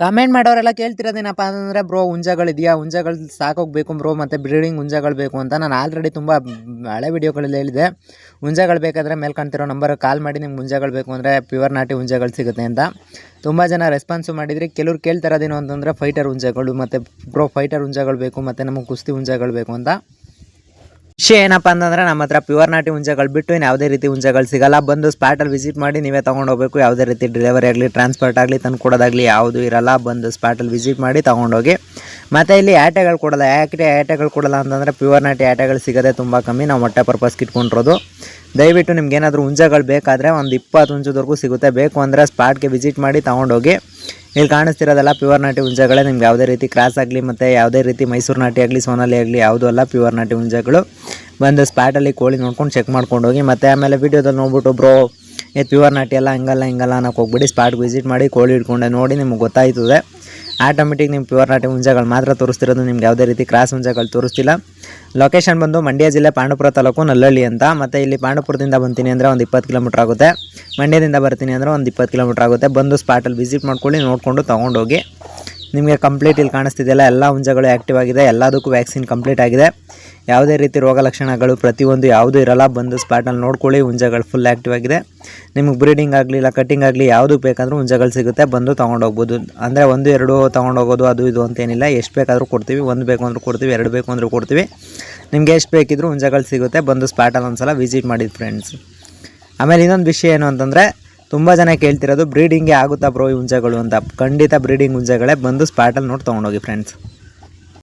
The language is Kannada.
ಕಮೆಂಟ್ ಮಾಡೋರೆಲ್ಲ ಕೇಳ್ತಿರೋದೇನಪ್ಪ ಅಂದರೆ ಬ್ರೋ, ಹುಂಜಗಳಿದೆಯಾ? ಹುಂಜಗಳು ಸಾಕೋಗ್ಬೇಕು ಬ್ರೋ, ಮತ್ತು ಬ್ರೀಡಿಂಗ್ ಹುಂಜಗಳು ಬೇಕು ಅಂತ ನಾನು ಆಲ್ರೆಡಿ ತುಂಬ ಹಳೆ ವಿಡಿಯೋಗಳಲ್ಲಿ ಹೇಳಿದೆ ಹುಂಜಗಳು ಬೇಕಾದರೆ ಮೇಲೆ ಕಾಣ್ತಿರೋ ನಂಬರ್ಗೆ ಕಾಲ್ ಮಾಡಿ ನಿಮ್ಗೆ ಹುಂಜಗಳು ಬೇಕು ಅಂದರೆ ಪ್ಯೂರ್ ನಾಟಿ ಹುಂಜಗಳು ಸಿಗುತ್ತೆ ಅಂತ. ತುಂಬ ಜನ ರೆಸ್ಪಾನ್ಸು ಮಾಡಿದರೆ. ಕೆಲವ್ರು ಕೇಳ್ತಿರೋದೇನು ಅಂತಂದರೆ ಫೈಟರ್ ಹುಂಜಗಳು, ಮತ್ತು ಬ್ರೋ ಫೈಟರ್ ಹುಂಜಗಳು ಬೇಕು, ಮತ್ತು ನಮಗೆ ಕುಸ್ತಿ ಹುಂಜಗಳು ಬೇಕು ಅಂತ. ವಿಷಯ ಏನಪ್ಪ ಅಂತಂದ್ರೆ ನಮ್ಮ ಹತ್ರ ಪ್ಯೂರ್ ನಾಟಿ ಹುಂಜಗಳು ಬಿಟ್ಟು ಇನ್ನು ಯಾವುದೇ ರೀತಿ ಹುಂಜಗಳು ಸಿಗಲ್ಲ. ಬಂದು ಸ್ಪಾಟಲ್ಲಿ ವಿಸಿಟ್ ಮಾಡಿ ನೀವೇ ತೊಗೊಂಡು ಹೋಗಬೇಕು. ಯಾವುದೇ ರೀತಿ ಡೆಲಿವರಿ ಆಗಲಿ ಟ್ರಾನ್ಸ್ಪೋರ್ಟ್ ಆಗಲಿ, ತಂದು ಕೊಡೋದಾಗಲಿ ಯಾವುದು ಇರಲ್ಲ. ಬಂದು ಸ್ಪಾಟಲ್ಲಿ ವಿಸಿಟ್ ಮಾಡಿ ತೊಗೊಂಡೋಗಿ ಮತ್ತು ಇಲ್ಲಿ ಆಟೆಗಳು ಕೊಡಲ್ಲ. ಯಾಕೆ ಆಟೆಗಳು ಕೊಡಲ್ಲ ಅಂತಂದರೆ ಪ್ಯೂರ್ ನಾಟಿ ಆಟೆಗಳು ಸಿಗೋದೇ ತುಂಬ ಕಮ್ಮಿ. ನಾವು ಮೊಟ್ಟೆ ಪರ್ಪಸ್ಗೆ ಇಟ್ಕೊಂಡಿರೋದು ದಯವಿಟ್ಟು ನಿಮ್ಗೆ ಏನಾದರೂ ಹುಂಜಗಳು ಬೇಕಾದರೆ ಒಂದು ಇಪ್ಪತ್ತು ಹುಂಜದವರೆಗೂ ಸಿಗುತ್ತೆ. ಬೇಕು ಅಂದರೆ ಸ್ಪಾಟ್ಗೆ ವಿಸಿಟ್ ಮಾಡಿ ತೊಗೊಂಡೋಗಿ ಇಲ್ಲಿ ಕಾಣಿಸ್ತಿರೋದೆಲ್ಲ ಪ್ಯೂರ್ ನಾಟಿ ಹುಂಜಗಳೇ. ನಿಮ್ಗೆ ಯಾವುದೇ ರೀತಿ ಕ್ರಾಸ್ ಆಗಲಿ ಮತ್ತು ಯಾವುದೇ ರೀತಿ ಮೈಸೂರು ನಾಟಿ ಆಗಲಿ, ಸೋನಾಲಿ ಆಗಲಿ, ಯಾವುದೂ ಅಲ್ಲ ಪ್ಯೂರ್ ನಾಟಿ ಹುಂಜಗಳು. ಬಂದು ಸ್ಪಾಟಲ್ಲಿ ಕೋಳಿ ನೋಡ್ಕೊಂಡು ಚೆಕ್ ಮಾಡ್ಕೊಂಡು ಹೋಗಿ, ಮತ್ತು ಆಮೇಲೆ ವೀಡಿಯೋದಲ್ಲಿ ನೋಡ್ಬಿಟ್ಟು, ಬ್ರೋ ಏ ಪ್ಯೂರ್ ನಾಟಿ ಎಲ್ಲ ಹಂಗಲ್ಲ, ಹಿಂಗಲ್ಲ ಅನ್ನೋಕ್ಕೆ ಹೋಗ್ಬಿಡಿ ಸ್ಪಾಟ್ಗೆ ವಿಸಿಟ್ ಮಾಡಿ ಕೋಳಿ ಹಿಡ್ಕೊಂಡೆ ನೋಡಿ, ನಿಮ್ಗೆ ಗೊತ್ತಾಯ್ತದೆ. ಆಟೋಮೆಟಿಕ್ ನಿಮ್ಮ ಪ್ಯೂರ್ ನಾಟಿ ಹುಂಜಗಳು ಮಾತ್ರ ತೋರಿಸ್ತಿರೋದು, ನಿಮ್ಗೆ ಯಾವುದೇ ರೀತಿ ಕ್ರಾಸ್ ಹುಂಜಗಳು ತೋರಿಸ್ತಿಲ್ಲ. ಲೊಕೇಶನ್ ಬಂದು ಮಂಡ್ಯ ಜಿಲ್ಲೆ ಪಾಂಡುಪುರ ತಾಲೂಕು ನಲ್ಲಳ್ಳಿ ಅಂತ. ಮತ್ತು ಇಲ್ಲಿ ಪಾಂಡುಪುರದಿಂದ ಬಂತೀನಿ ಅಂದರೆ ಒಂದು ಇಪ್ಪತ್ತು ಕಿಲೋಮೀಟ್ರ್ ಆಗುತ್ತೆ. ಮಂಡ್ಯದಿಂದ ಬರ್ತೀನಿ ಅಂದರೆ ಒಂದು ಇಪ್ಪತ್ತು ಕಿಲೋಮೀಟ್ರ್ ಆಗುತ್ತೆ. ಬಂದು ಸ್ಪಾಟಲ್ಲಿ ವಿಸಿಟ್ ಮಾಡ್ಕೊಳ್ಳಿ, ನೋಡಿಕೊಂಡು ತೊಗೊಂಡೋಗಿ ನಿಮಗೆ ಕಂಪ್ಲೀಟ್ ಇಲ್ಲಿ ಕಾಣಿಸ್ತಿದೆಯಲ್ಲ, ಎಲ್ಲ ಹುಂಜಗಳು ಆ್ಯಕ್ಟಿವ್ ಆಗಿದೆ. ಎಲ್ಲದಕ್ಕೂ ವ್ಯಾಕ್ಸಿನ್ ಕಂಪ್ಲೀಟ್ ಆಗಿದೆ. ಯಾವುದೇ ರೀತಿ ರೋಗ ಲಕ್ಷಣಗಳು ಪ್ರತಿಯೊಂದು ಯಾವುದೂ ಇರಲ್ಲ. ಬಂದು ಸ್ಪಾಟಲ್ಲಿ ನೋಡ್ಕೊಳ್ಳಿ, ಹುಂಜಗಳು ಫುಲ್ ಆ್ಯಕ್ಟಿವ್ ಆಗಿದೆ. ನಿಮಗೆ ಬ್ರೀಡಿಂಗ್ ಆಗಲಿ ಇಲ್ಲ ಕಟ್ಟಿಂಗ್ ಆಗಲಿ ಯಾವುದು ಬೇಕಾದರೂ ಹುಂಜಗಳು ಸಿಗುತ್ತೆ. ಬಂದು ತೊಗೊಂಡೋಗ್ಬೋದು ಅಂದರೆ ಒಂದು, ಎರಡು ತೊಗೊಂಡೋಗೋದು ಅದು, ಇದು ಅಂತೇನಿಲ್ಲ ಎಷ್ಟು ಬೇಕಾದರೂ ಕೊಡ್ತೀವಿ. ಒಂದು ಬೇಕು ಅಂದರೂ ಕೊಡ್ತೀವಿ, ಎರಡು ಬೇಕು ಅಂದರೂ ಕೊಡ್ತೀವಿ. ನಿಮಗೆ ಎಷ್ಟು ಬೇಕಿದ್ರೂ ಹುಂಜಗಳು ಸಿಗುತ್ತೆ. ಬಂದು ಸ್ಪಾಟಲ್ಲಿ ಒಂದು ಸಲ ವಿಸಿಟ್ ಮಾಡಿದ ಫ್ರೆಂಡ್ಸ್ ಆಮೇಲೆ ಇನ್ನೊಂದು ವಿಷಯ ಏನು ಅಂತಂದರೆ, ತುಂಬ ಜನ ಕೇಳ್ತಿರೋದು ಬ್ರೀಡಿಂಗೇ ಆಗುತ್ತಾ ಬ್ರೋ ಈ ಹುಂಜಗಳು ಅಂತ. ಖಂಡಿತ ಬ್ರೀಡಿಂಗ್ ಹುಂಜಗಳೇ ಬಂದು ಸ್ಪಾಟಲ್ಲಿ ನೋಡಿ ತೊಗೊಂಡೋಗಿ ಫ್ರೆಂಡ್ಸ್